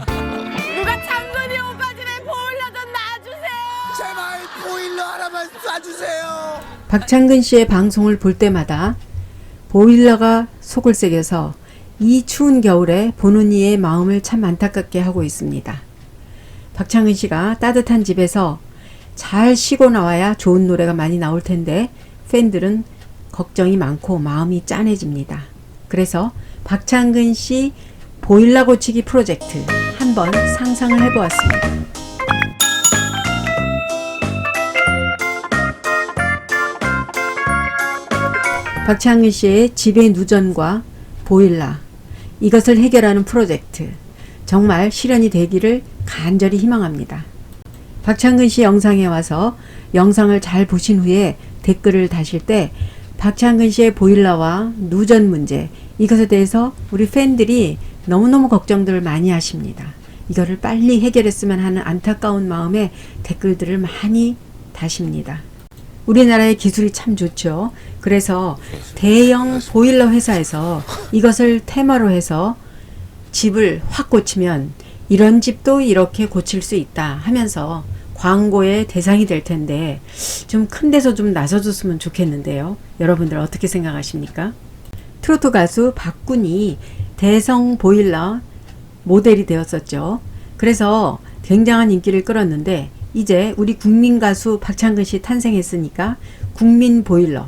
누가 장근이 오빠 집에 보일러 좀 놔주세요. 제발 보일러 하나만 쏴주세요. 박창근 씨의 방송을 볼 때마다 보일러가 속을 새겨서 이 추운 겨울에 보는 이의 마음을 참 안타깝게 하고 있습니다. 박창근 씨가 따뜻한 집에서 잘 쉬고 나와야 좋은 노래가 많이 나올 텐데 팬들은 걱정이 많고 마음이 짠해집니다. 그래서 박창근 씨 보일러 고치기 프로젝트 한번 상상을 해보았습니다. 박창근 씨의 집의 누전과 보일러 이것을 해결하는 프로젝트 정말 실현이 되기를 간절히 희망합니다. 박창근 씨 영상에 와서 영상을 잘 보신 후에 댓글을 다실 때 박창근 씨의 보일러와 누전 문제 이것에 대해서 우리 팬들이 너무너무 걱정들을 많이 하십니다. 이거를 빨리 해결했으면 하는 안타까운 마음에 댓글들을 많이 다십니다. 우리나라의 기술이 참 좋죠. 그래서 대형 보일러 회사에서 이것을 테마로 해서 집을 확 고치면 이런 집도 이렇게 고칠 수 있다 하면서 광고의 대상이 될 텐데 좀 큰 데서 좀 나서줬으면 좋겠는데요. 여러분들 어떻게 생각하십니까? 트로트 가수 박군이 대성 보일러 모델이 되었었죠. 그래서 굉장한 인기를 끌었는데 이제 우리 국민 가수 박창근 씨 탄생했으니까 국민 보일러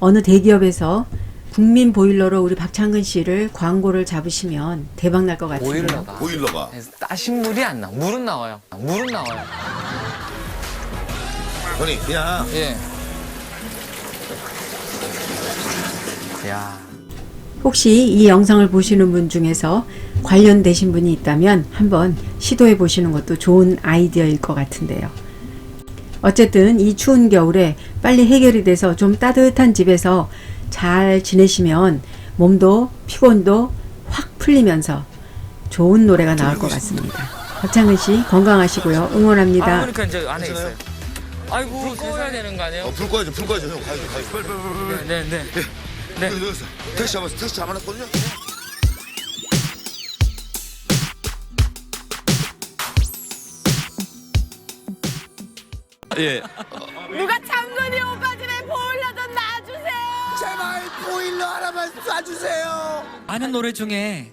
어느 대기업에서 국민 보일러로 우리 박창근 씨를 광고를 잡으시면 대박 날 것 같은데요. 보일러가. 보일러가. 그래서 따신 물이 안 나. 물은 나와요. 물은 나와요. 형님 그냥 예. 야. 혹시 이 영상을 보시는 분 중에서 관련되신 분이 있다면 한번 시도해 보시는 것도 좋은 아이디어일 것 같은데요. 어쨌든 이 추운 겨울에 빨리 해결이 돼서 좀 따뜻한 집에서 잘 지내시면 몸도 피곤도 확 풀리면서 좋은 노래가 나올 것 같습니다. 박창근 씨 건강하시고요. 응원합니다. 아, 그러니까 이제 안에 있어요. 아이고, 불 꺼야 되는 거 아니에요? 어, 불 꺼야죠 불 꺼야죠 형 가야죠 가야죠 빨리 빨리 빨리 빨리 네, 네. 네. 여기 여기서 택시 잡았어 택시 잡아놨거든요 예. 누가 창근이 오빠 집에 보일러 좀 놔주세요. 제발 보일러 하나만 쏴주세요 아는 노래 중에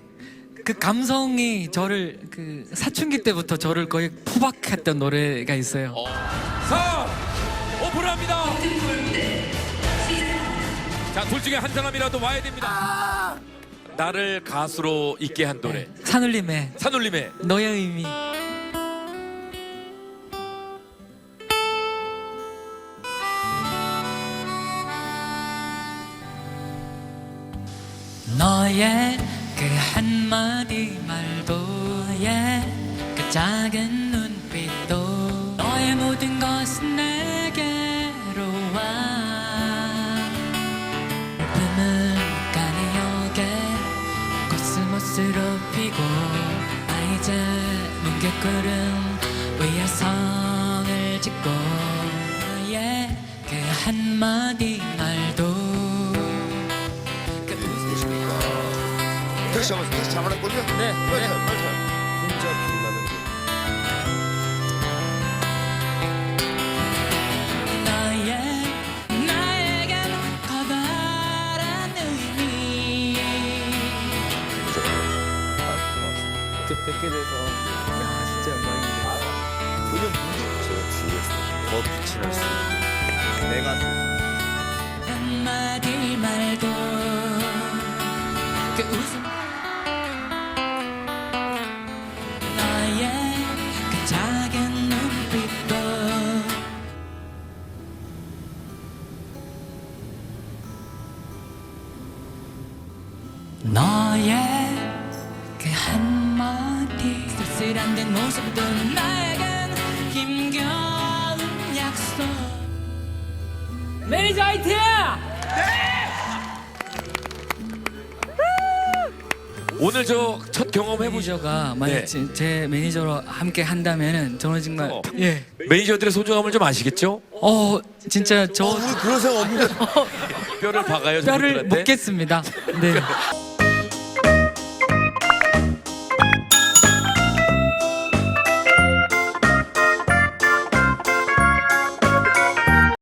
그 감성이 저를 그 사춘기 때부터 저를 거의 포박했던 노래가 있어요. 사 오픈합니다. 자, 둘 중에 한 사람이라도 와야 됩니다. 나를 가수로 있게 한 노래. 산울림의 산울림의 너의 의미. 너의 그 한마디 말도 예, 그 작은 눈빛도 너의 모든 것은 내게로 와. 품은 까내역에 코스모스로 피고 아 이제 뭉게구름 위에 성을 짓고 너의 그 한마디 택시 잡았어 택시 잡아놨거든요. 네, 빨리 네. 타요 빨리 타요 혼자 빛나는 게. 너의 나에게 커다란 의미. 그 뵙게 돼서 야, 진짜 영광입니다. 전혀 문제 제가 뒤에서 더 빛이 날 수 있는 내가 너의 그 한마디 쓸쓸한 듯 모습도 나에겐 힘겨운 약속 매니저 화이팅! 오늘 저 첫 경험 해보죠. 매니저가 만약 네. 제, 제 매니저로 함께 한다면은 저는 정말 어. 예. 매니저들의 소중함을 좀 아시겠죠? 어 진짜 저 우리 그런 생각 없는데 뼈를 박아요. 뼈를 저분들한테. 묻겠습니다. 네.